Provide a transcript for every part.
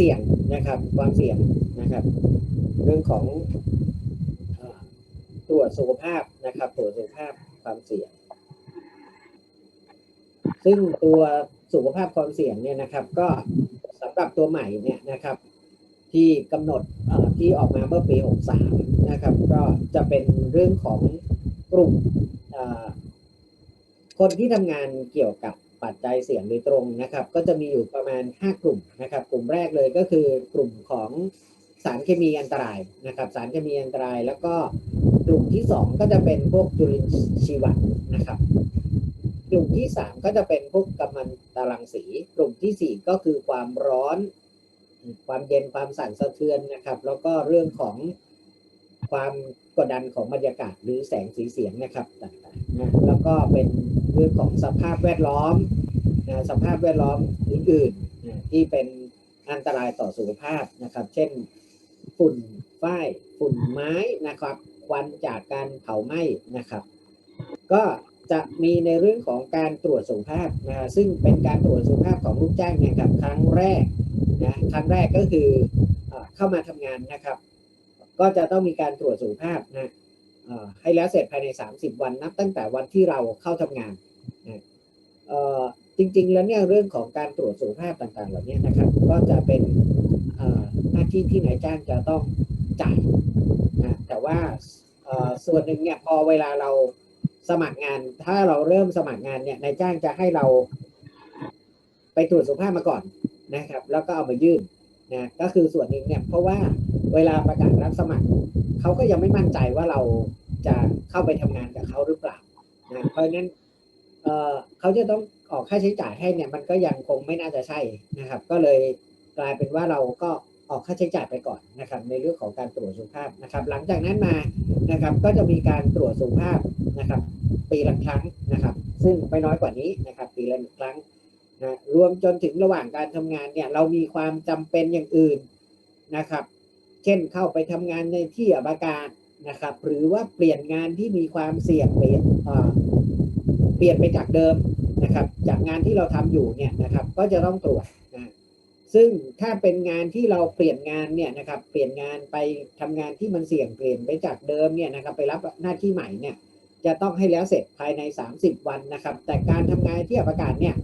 เสี่ยงนะครับ ความเสี่ยงนะครับ เรื่องของอตรวจสุขภาพนะครับตรวจสุขภาพความเสี่ยง ซึ่งตัวสุขภาพความเสี่ยงเนี่ยนะครับ ก็สำหรับตัวใหม่เนี่ยนะครับ ที่กำหนดที่ออกมาเมื่อปี 63 นะครับ ก็จะเป็นเรื่องของกลุ่มคนที่ทำงานเกี่ยวกับ ปัจจัยเสี่ยงโดยตรงนะครับ ก็จะมีอยู่ประมาณ 5 กลุ่มนะครับ กลุ่มแรกเลยก็คือกลุ่มของสารเคมีอันตรายนะครับ สารเคมีอันตราย แล้วก็กลุ่มที่ 2 ก็จะเป็นพวกจุลินทรีวัตนะครับ กลุ่มที่ 3 ก็จะเป็นพวกกัมมันตรังสี กลุ่มทีสี่ 4 ก็คือความร้อน ความเย็นความสั่นสะเทือนนะครับ แล้วก็เรื่องของความ กดดันของบรรยากาศหรือแสงสีเสียงนะครับต่างๆนะแล้วก็เป็นเรื่องของสภาพแวดล้อมนะสภาพแวดล้อมอื่นๆนะที่เป็นอันตรายต่อสุขภาพนะครับ เช่นฝุ่นฝ้ายฝุ่นไม้นะครับ ควันจากการเผาไหม้นะครับ ก็จะมีในเรื่องของการตรวจสุขภาพนะซึ่งเป็นการตรวจสุขภาพของลูกจ้างเนี่ยครับครั้งแรกนะครั้งแรกก็คือเอ่อเข้ามาทำงานนะครับ ก็จะต้องมีการตรวจสุขภาพนะให้แล้วเสร็จภายใน 30 วันนับตั้งแต่วันที่เราเข้าทำงานนะจริงๆ แล้วเนี่ยเรื่องของการตรวจสุขภาพต่างๆ เหล่านี้นะครับ ก็จะเป็นหน้าที่ที่นายจ้างจะต้องจ่ายนะแต่ว่าส่วนหนึ่งเนี่ยพอเวลาเราสมัครงาน ถ้าเราเริ่มสมัครงานเนี่ยนายจ้างจะให้เราไปตรวจสุขภาพมาก่อนนะครับ แล้วก็เอามายื่นนะก็คือส่วนหนึ่งเนี่ยเพราะว่า เวลาประกาศรับสมัครเขาก็ยังไม่มั่นใจว่าเราจะเข้าไปทำงานกับเขาหรือเปล่านะเพราะฉะนั้นเเขาจะต้องออกค่าใช้จ่ายให้เนี่ย มันก็ยังคงไม่น่าจะใช่นะครับ ก็เลยกลายเป็นว่าเราก็ออกค่าใช้จ่ายไปก่อนนะครับ ในเรื่องของการตรวจสุขภาพนะครับ หลังจากนั้นมานะครับ ก็จะมีการตรวจสุขภาพนะครับ ปีละครั้งนะครับ ซึ่งไม่น้อยกว่านี้นะครับ ปีละหนึ่งครั้งนะรวมจนถึงระหว่างการทำงานเนี่ย เรามีความจำเป็นอย่างอื่นนะครับ ช่นเข้าไปทำงานในที่อับอากาศนะครับ หรือว่าเปลี่ยนงานที่มีความเสี่ยงเปลี่ยนเปลี่ยนไปจากเดิมนะครับ จากงานที่เราทำอยู่เนี่ยนะครับ ก็จะต้องตรวจนะซึ่งถ้าเป็นงานที่เราเปลี่ยนงานเนี่ยนะครับ เปลี่ยนงานไปทำงานที่มันเสี่ยงเปลี่ยนไปจากเดิมเนี่ยนะครับ ไปรับหน้าที่ใหม่เนี่ย จะต้องให้แล้วเสร็จภายใน 30 วันนะครับ แต่การทำงานที่ประกาศเนี่ย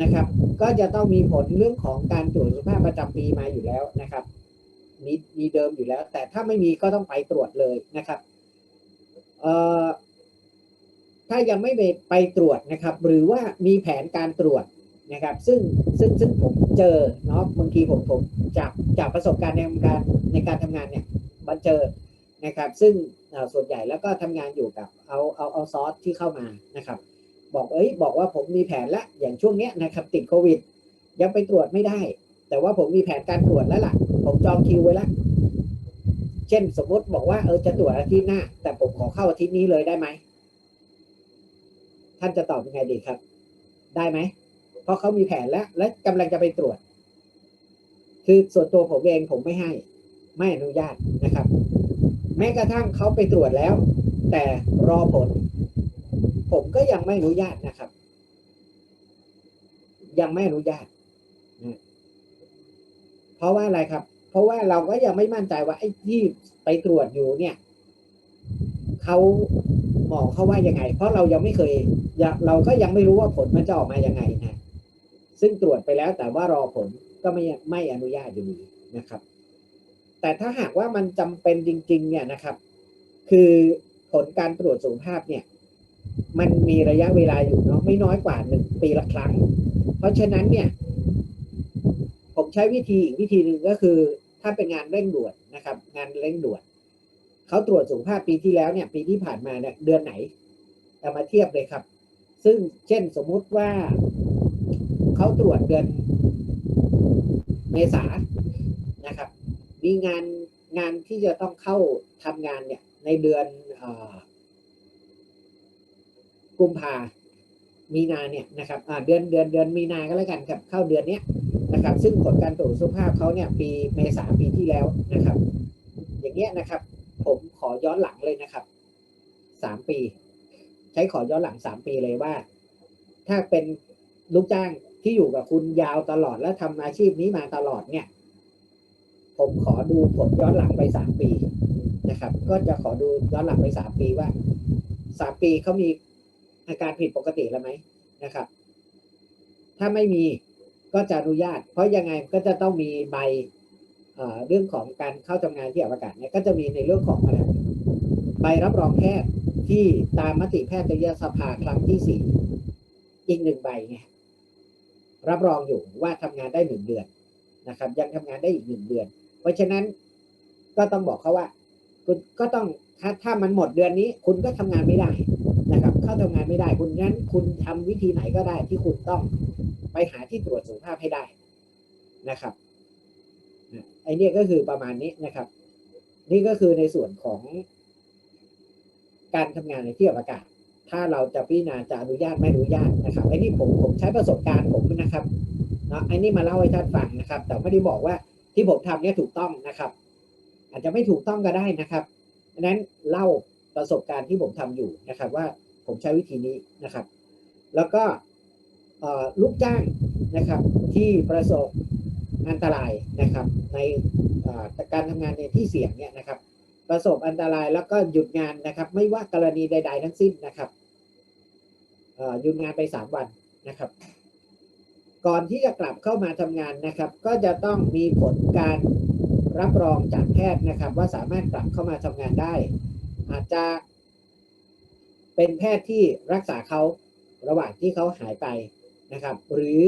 นะครับ ก็จะต้องมีผลเรื่องของการตรวจสุขภาพประจำปีมาอยู่แล้วนะครับ มีมีเดิมอยู่แล้ว แต่ถ้าไม่มีก็ต้องไปตรวจเลยนะครับถ้ายังไม่ไปไปตรวจนะครับ หรือว่ามีแผนการตรวจนะครับ ซึ่งซึ่งซึ่งผมเจอเนาะบางทีผมผมจากจากประสบการณ์ในการในการทำงานเนี่ยมันเจอนะครับ ซึ่งส่วนใหญ่แล้วก็ทำงานอยู่กับเอาเอาเอาซอสที่เข้ามานะครับ บอกเอ้ยบอกว่าผมมีแผนละอย่างช่วงเนี้ยนะครับติดโควิด ยังไปตรวจไม่ได้ แต่ว่าผมมีแผนการตรวจแล้วล่ะ ผมจองคิวไว้แล้ว เช่นสมมติบอกว่าเออจะตรวจอาทิตย์หน้า แต่ผมขอเข้าอาทิตย์นี้เลยได้ไหม ท่านจะตอบยังไงดีครับ ได้ไหม เพราะเขามีแผนแล้ว และกำลังจะไปตรวจ คือส่วนตัวผมเองผมไม่ให้ ไม่อนุญาตนะครับ แม้กระทั่งเขาไปตรวจแล้ว แต่รอผล ผมก็ยังไม่อนุญาตนะครับ ยังไม่อนุญาตนะ ราะว่าอะไรครับ เพราะว่าเราก็ยังไม่มั่นใจว่าไอ้ที่ไปตรวจอยู่เนี่ยเขาหมอเขาว่ายังไง เพราะเรายังไม่เคยยเราก็ยังไม่รู้ว่าผลมันจะออกมายังไงนะซึ่งตรวจไปแล้วแต่ว่ารอผลก็ไม่ไม่อนุญาตอยู่ดีนะครับ แต่ถ้าหากว่ามันจำเป็นจริง ๆ เนี่ยนะครับ คือผลการตรวจสุขภาพเนี่ย มันมีระยะเวลาอยู่เนาะไม่น้อยกว่าหนึ่งปีละครั้ง เพราะฉะนั้นเนี่ย ใช้วิธีอีกวิธีหนึ่งก็คือ ถ้าเป็นงานเร่งด่วนนะครับ งานเร่งด่วนเขาตรวจสุขภาพปีที่แล้วเนี่ยปีที่ผ่านมาเนี่ยเดือนไหนเอามาเทียบเลยครับ ซึ่งเช่นสมมุติว่าเขาตรวจเดือนเมษานะครับ มีงานงานที่จะต้องเข้าทำงานเนี่ยในเดือนกุมภา มีนาเนี่ยนะครับเดือนเดือนเดือนมีนาก็แล้วกันครับเข้าเดือนเนี้ยนะครับซึ่งผลการตรวจสุขภาพเขาเนี่ยปีเมษาปีที่แล้วนะครับ อย่างเงี้ยนะครับ ผมขอย้อนหลังเลยนะครับสามปี ใช้ขอย้อนหลังสามปีเลยว่า ถ้าเป็นลูกจ้างที่อยู่กับคุณยาวตลอดและทำอาชีพนี้มาตลอดเนี่ย ผมขอดูผลย้อนหลังไปสามปีนะครับ ก็จะขอดูย้อนหลังไปสามปีว่าสามปีเขามี อาการผิดปกติแล้วไหมนะครับ ถ้าไม่มีก็จะอนุญาต เพราะยังไงก็จะต้องมีใบเรื่องของการเข้าทำงานที่อวกาศเนี่ยก็จะมีในเรื่องของอะไรใบรับรองแพทย์ที่ตามมติแพทยสภาครั้งที่สี่อีกหนึ่งใบไงรับรองอยู่ว่าทำงานได้หนึ่งเดือนนะครับ ยังทำงานได้อีกหนึ่งเดือน เพราะฉะนั้นก็ต้องบอกเขาว่า คุณก็ต้องถ้าถ้ามันหมดเดือนนี้ คุณก็ทำงานไม่ได้ เขาทำงานไม่ได้ คุณงั้นคุณทำวิธีไหนก็ได้ที่คุณต้องไปหาที่ตรวจสุขภาพให้ได้นะครับไอเนี่ยก็คือประมาณนี้นะครับ นี่ก็คือในส่วนของการทำงานในที่อวกาศ ถ้าเราจะพิจารณาจะอนุญาตไม่อนุญาตนะครับไอ้นี่ผมผมใช้ประสบการณ์ผมนะครับเนาะไอ้นี่มาเล่าให้ท่านฟังนะครับ แต่ไม่ได้บอกว่าที่ผมทำเนี่ยถูกต้องนะครับ อาจจะไม่ถูกต้องก็ได้นะครับดังนั้นเล่าประสบการณ์ที่ผมทำอยู่นะครับว่า ผมใช้วิธีนี้นะครับ แล้วก็ลูกจ้างนะครับที่ประสบอันตรายนะครับในการทำงานในที่เสี่ยงเนี่ยนะครับ ประสบอันตรายแล้วก็หยุดงานนะครับ ไม่ว่ากรณีใด ๆ ทั้งสิ้นนะครับหยุดงานไปสามวันนะครับ ก่อนที่จะกลับเข้ามาทำงานนะครับ ก็จะต้องมีผลการรับรองจากแพทย์นะครับ ว่าสามารถกลับเข้ามาทำงานได้ อาจจะ เป็นแพทย์ที่รักษาเขาระหว่างที่เขาหายไปนะครับ หรือ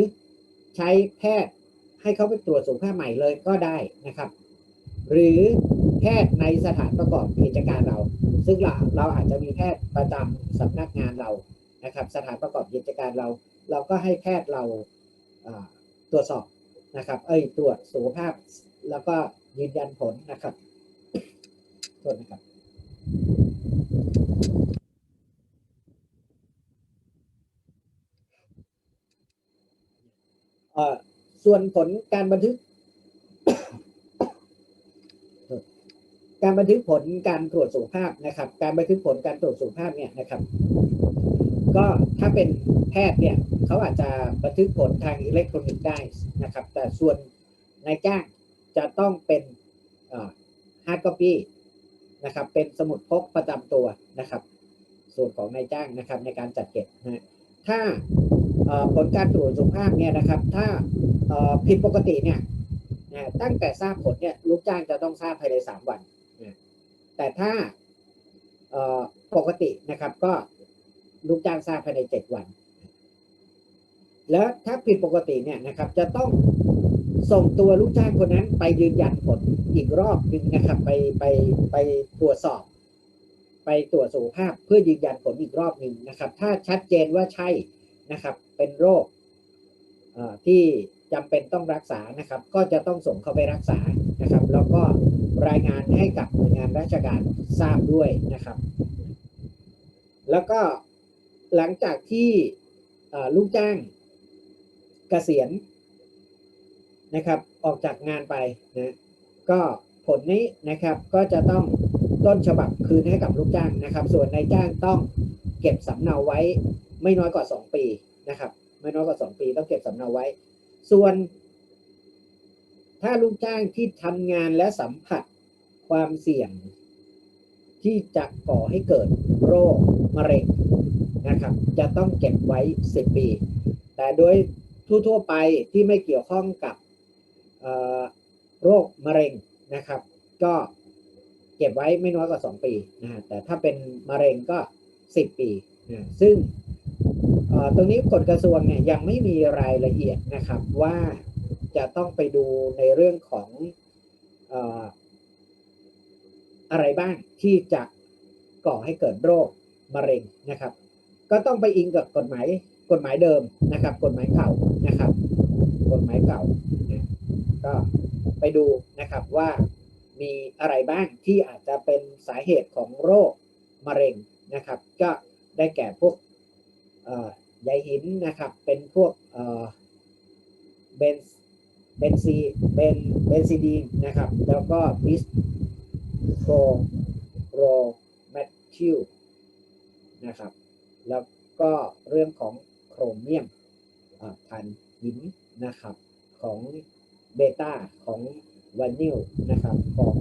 ใช้แพทย์ให้เขาไปตรวจสุขภาพใหม่เลยก็ได้นะครับ หรือแพทย์ในสถานประกอบกิจการเรา ซึ่งเราเราอาจจะมีแพทย์ประจำสำนักงานเรานะครับ สถานประกอบกิจการเรา เราก็ให้แพทย์เราอ่าตรวจสอบนะครับ เอ้ยตรวจสุขภาพแล้วก็ยืนยันผลนะครับโทษนะครับ เอ่อ ส่วนผลการบันทึก การบันทึกผลการตรวจสุขภาพนะครับ การบันทึกผลการตรวจสุขภาพเนี่ยนะครับ ก็ถ้าเป็นแพทย์เนี่ยเขาอาจจะบันทึกผลทางอิเล็กทรอนิกส์ได้นะครับ แต่ส่วนนายจ้างจะต้องเป็นฮาร์ดคอปปี้นะครับ เป็นสมุดพกประจำตัวนะครับ ส่วนของนายจ้างนะครับในการจัดเก็บนะฮะถ้า ผลการตรวจสุขภาพเนี่ยนะครับ ถ้าผิดปกติเนี่ยตั้งแต่ทราบผลเนี่ยลูกจ้างจะต้องทราบภายในสามวัน แต่ถ้าปกตินะครับ ก็ลูกจ้างทราบภายในเจ็ดวัน แล้วถ้าผิดปกติเนี่ยนะครับ จะต้องส่งตัวลูกจ้างคนนั้นไปยืนยันผลอีกรอบหนึ่งนะครับ ไปไปไปตรวจสอบ ไปตรวจสุขภาพเพื่อยืนยันผลอีกรอบหนึ่งนะครับ ถ้าชัดเจนว่าใช่นะครับ เป็นโรคที่จำเป็นต้องรักษานะครับ ก็จะต้องส่งเข้าไปรักษานะครับ แล้วก็รายงานให้กับหน่วยงานราชการทราบด้วยนะครับ แล้วก็หลังจากที่ลูกจ้างเกษียณนะครับ ออกจากงานไปนะก็ผลนี้นะครับก็จะต้องต้นฉบับคืนให้กับลูกจ้างนะครับ ส่วนนายจ้างต้องเก็บสำเนาไว้ไม่น้อยกว่า 2 ปี นะครับ ไม่น้อยกว่า2ปีต้องเก็บสำเนาไว้ ส่วน ถ้าลูกจ้างที่ทำงานและสัมผัสความเสี่ยง ที่จะก่อให้เกิดโรคมะเร็งนะครับ จะต้องเก็บไว้10ปี แต่โดยทั่วๆไปที่ไม่เกี่ยวข้องกับโรคมะเร็งนะครับ ก็เก็บไว้ไม่น้อยกว่า 2 ปีนะแต่ถ้าเป็นมะเร็งก็ 10 ปีนะซึ่ง ตรงนี้กฎกระทรวงเนี่ยยังไม่มีรายละเอียดนะครับว่าจะต้องไปดูในเรื่องของเอ่อะไรบ้างที่จะก่อให้เกิดโรคมะเร็งนะครับ ก็ต้องไปอิงกับกฎหมายกฎหมายเดิมนะครับ กฎหมายเก่านะครับ กฎหมายเก่าก็ไปดูนะครับว่ามีอะไรบ้างที่อาจจะเป็นสาเหตุของโรคมะเร็งนะครับ ก็ได้แก่พวก ใยหินนะครับ เป็นพวกเบนเบนซีเบนเบนซิดีนนะครับ แล้วก็บิสโครโรแมททิวนะครับ แล้วก็เรื่องของโครเมียมอ่านหินนะครับของเบต้าของวานิลนะครับของ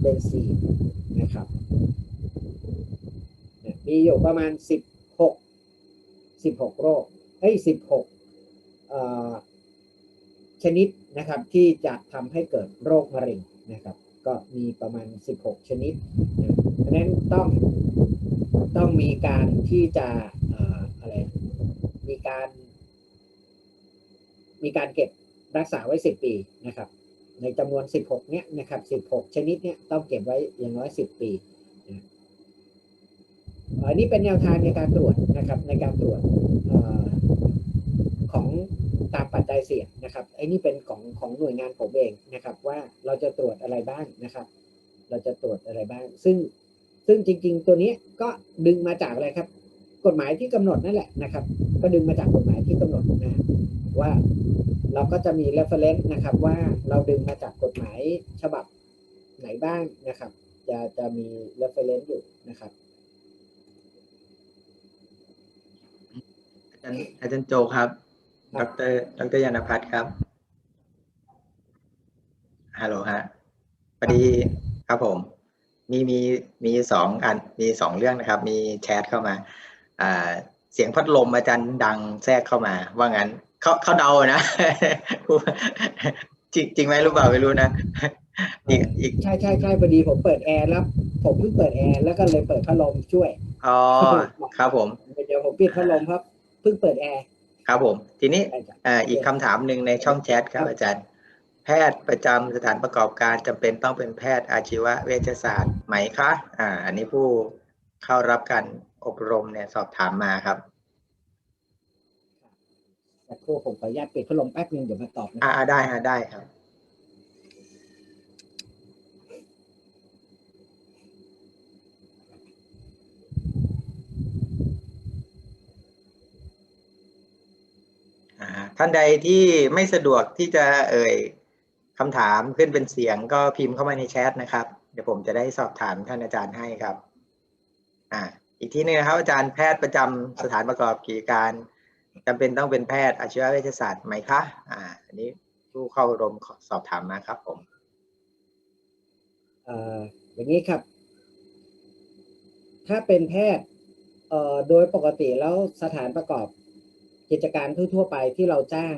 เบนซีนะครับมีอยู่ประมาณ 16 16โรคเอ้ย16เอ่อชนิดนะครับที่จะทำให้เกิดโรคมะเร็งนะครับก็มีประมาณ 16 ชนิดนะเพราะฉะนั้นต้องต้องมีการที่จะออะไรมีการมีการเก็บรักษาไว้ 10 ปีนะครับ ในจำนวน 16 เนี้ยนะครับ 16 ชนิดเนี้ยต้องเก็บไว้อย่างน้อย 10 ปี อันนี้เป็นแนวทางในการตรวจนะครับในการตรวจของตามปัจจัยเสี่ยงนะครับไอ้นี่เป็นของของหน่วยงานผมเองนะครับว่าเราจะตรวจอะไรบ้างนะครับ เราจะตรวจอะไรบ้าง ซึ่งซึ่งจริง ๆ ตัวนี้ก็ดึงมาจากอะไรครับ กฎหมายที่กำหนดนั่นแหละนะครับ ก็ดึงมาจากกฎหมายที่กำหนดนะว่าเราก็จะมี reference นะครับว่าเราดึงมาจากกฎหมายฉบับไหนบ้างนะครับ จะจะมี reference อยู่นะครับ อา จารย์อาจารย์โจครับคดรับรดรยานพัฒน์ครับ ฮัลโหลฮะพอดีครับผม มีมีมีสองอัน มีสองเรื่องนะครับ มีแชทเข้ามาอ่าเสียงพัดลมอาจารย์ดังแทรกเข้ามา ว่างั้นเขาเขาเดานะจริงจริงไหมรู้เปล่าไม่รู้นะอีกอีกใช่ใช่ใช่พอดีผมเปิดแอร์แล้วผมเพิ่งเปิดแอร์แล้วก็เลยเปิดพัดลมช่วยอ๋อครับผมเดี๋ยวผมปิดพัดลมครับ เพิ่งเปิดแอร์ครับผม ทีนี้ใช่จ้ะอ่าอีกคำถามหนึ่งในช่องแชทครับอาจารย์ แพทย์ประจำสถานประกอบการจำเป็นต้องเป็นแพทย์อาชีวเวชศาสตร์ไหมคะอ่า อันนี้ผู้เข้ารับการอบรมเนี่ยสอบถามมาครับแต่ครูผมขออนุญาตปิดพัดลมแป๊บนึงเดี๋ยวมาตอบนะอ่าได้ฮะได้ครับ อ่า ท่านใดที่ไม่สะดวกที่จะเอ่ยคำถามขึ้นเป็นเสียงก็พิมพ์เข้ามาในแชทนะครับ เดี๋ยวผมจะได้สอบถามท่านอาจารย์ให้ครับ อ่า อีกที่หนึงนะครับ อาจารย์แพทย์ประจำสถานประกอบกิจการจำเป็นต้องเป็นแพทย์อาชีวเวชศาสตร์ไหมคะ อ่า อันนี้ผู้เข้ารมสอบถามมาครับ ผมเอ่ออย่างนี้ครับ ถ้าเป็นแพทย์เอ่อโดยปกติแล้วสถานประกอบ กิจการทั่วๆไปที่เราจ้าง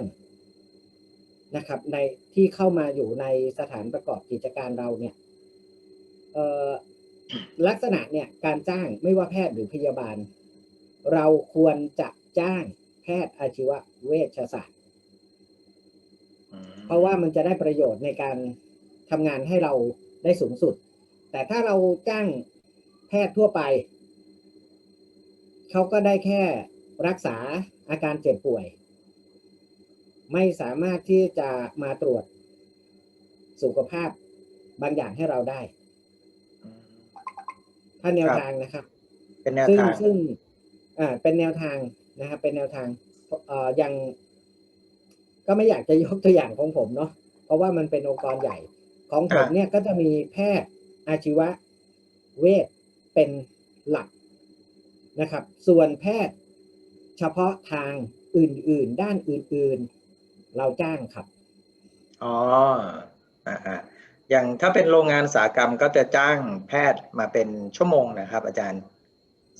นะครับ ในที่เข้ามาอยู่ในสถานประกอบกิจการเราเนี่ยเอ่อลักษณะเนี่ยการจ้างไม่ว่าแพทย์หรือพยาบาล เราควรจะจ้างแพทย์อาชีวเวชศาสตร์อืมเพราะว่ามันจะได้ประโยชน์ในการทำงานให้เราได้สูงสุด แต่ถ้าเราจ้างแพทย์ทั่วไป เขาก็ได้แค่รักษา อาการเจ็บป่วย ไม่สามารถที่จะมาตรวจสุขภาพบางอย่างให้เราได้อืมถ้าแนวครับทางนะครับ เป็นแนวซึ่งทางซึ่งอ่าเป็นแนวทางนะครับ เป็นแนวทางเอ่อยังก็ไม่อยากจะยกตัวอย่างของผมเนาะเพราะว่ามันเป็นองค์กรใหญ่ของผมเนี่ยก็จะมีแพทย์อาชีวะเวชเป็นหลักนะครับ ส่วนแพทย์ เฉพาะทางอื่น ๆ ด้านอื่น ๆ เราจ้างครับ อ๋ออ่าอ่าอย่างถ้าเป็นโรงงานอุตสาหกรรมก็จะจ้างแพทย์มาเป็นชั่วโมงนะครับ อาจารย์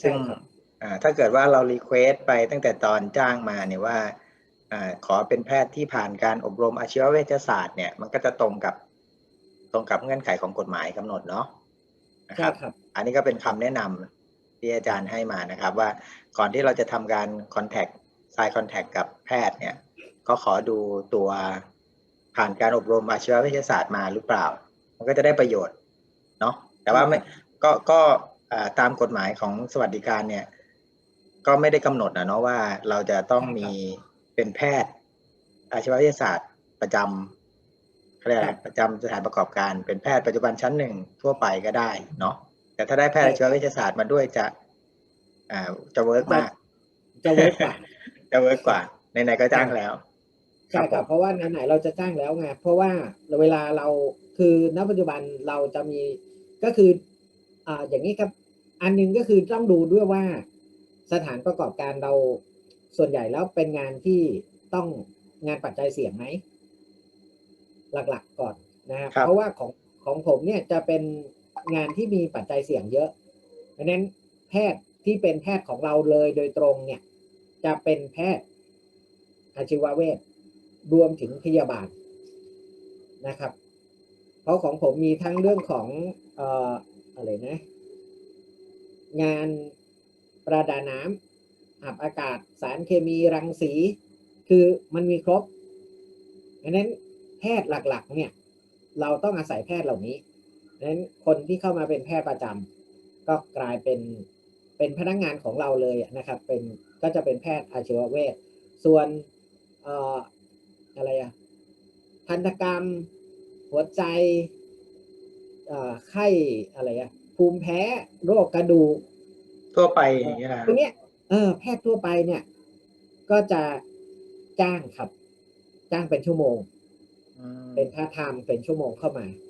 ซึ่งใช่ครับอ่าถ้าเกิดว่าเรารีเควสไปตั้งแต่ตอนจ้างมาเนี่ยว่าอ่าขอเป็นแพทย์ที่ผ่านการอบรมอาชีวเวชศาสตร์เนี่ยมันก็จะตรงกับตรงกับเงื่อนไขของกฎหมายกำหนดเนาะนะคใช่รับครับ อันนี้ก็เป็นคำแนะนำ ที่อาจารย์ให้มานะครับ ว่าก่อนที่เราจะทำการคอนแทคไซคอนแทคกับแพทย์เนี่ยก็ขอดูตัวผ่านการอบรมอาชีววิทยาศาสตร์มาหรือเปล่า มันก็จะได้ประโยชน์เนาะแต่ว่าไม่ก็ก็ตามกฎหมายของสวัสดิการเนี่ย ก็ไม่ได้กำหนดนะเนาะว่าเราจะต้องมีเป็นแพทย์ อาชีววิทยาศาสตร์ประจำเขาเรียกประจำสถานประกอบการเป็นแพทย์ปัจจุบันชั้นหนึ่งทั่วไปก็ได้เนาะ แต่ถ้าได้แพทย์อาชีววิทยาศาสตร์มาด้วยจะอ่าจะเวิร์กมากจะเวิร์กกว่าจะเวิร์กกว่าในไหนๆก็จ้างแล้วใช่ครับเพราะว่าไหนๆเราจะจ้างแล้วไงเพราะว่าเวลาเราคือณปัจจุบันเราจะมีก็คืออ่าอย่างนี้ครับ อันหนึงก็คือต้องดูด้วยว่าสถานประกอบการเราส่วนใหญ่แล้วเป็นงานที่ต้องงานปัจจัยเสี่ยงไหมหลักๆก่อนนะฮะครับเพราะว่าของของผมเนี่ยจะเป็น งานที่มีปัจจัยเสี่ยงเยอะเพราะนั้นแพทย์ที่เป็นแพทย์ของเราเลยโดยตรงเนี่ย จะเป็นแพทย์อาชีวเวชรวมถึงพยาบาลนะครับ เพราะของผมมีทั้งเรื่องของเอ่ออะไรนะ งานประดาน้ำอับอากาศสารเคมีรังสี คือมันมีครบดังนั้นแพทย์หลักๆ เนี่ย เราต้องอาศัยแพทย์เหล่านี้ ดังนั้นคนที่เข้ามาเป็นแพทย์ประจำก็กลายเป็นเป็นพนักงานของเราเลยนะครับ เป็นก็จะเป็นแพทย์อาชีวเวชส่วนเอ่ออะไรอะพันธกรรม หัวใจเอ่อไข้อะไรอะภูมิแพ้โรคกระดูกทั่วไปอย่างเงี้ยนะตรงเนี้ยเออแพทย์ทั่วไปเนี่ย ก็จะจ้างครับ จ้างเป็นชั่วโมงอืมเป็นค่าไทม์เป็นชั่วโมงเข้ามาครับ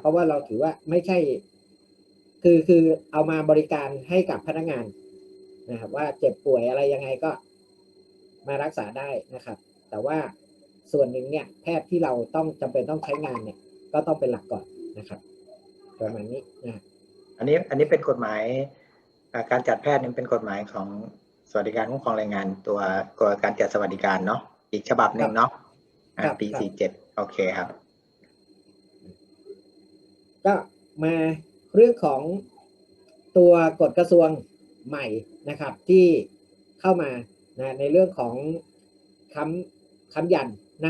เพราะว่าเราถือว่าไม่ใช่ คือคือเอามาบริการให้กับพนักงานนะครับ ว่าเจ็บป่วยอะไรยังไงก็มารักษาได้นะครับ แต่ว่าส่วนหนึ่งเนี่ยแพทย์ที่เราต้องจำเป็นต้องใช้งานเนี่ย ก็ต้องเป็นหลักก่อนนะครับประมาณนี้นะอันนี้อันนี้เป็นกฎหมายอ่าการจัดแพทย์นี่เป็นกฎหมายของสวัสดิการคุ้มครองแรงงานตัวตัวการจัดสวัสดิการเนาะอีกฉบับหนึ่งเนาะอ่าครับปีครับสี่เจ็ดโอเคครับ ก็มาเรื่องของตัวกฎกระทรวงใหม่นะครับที่เข้ามานะในเรื่องของคำคำยัน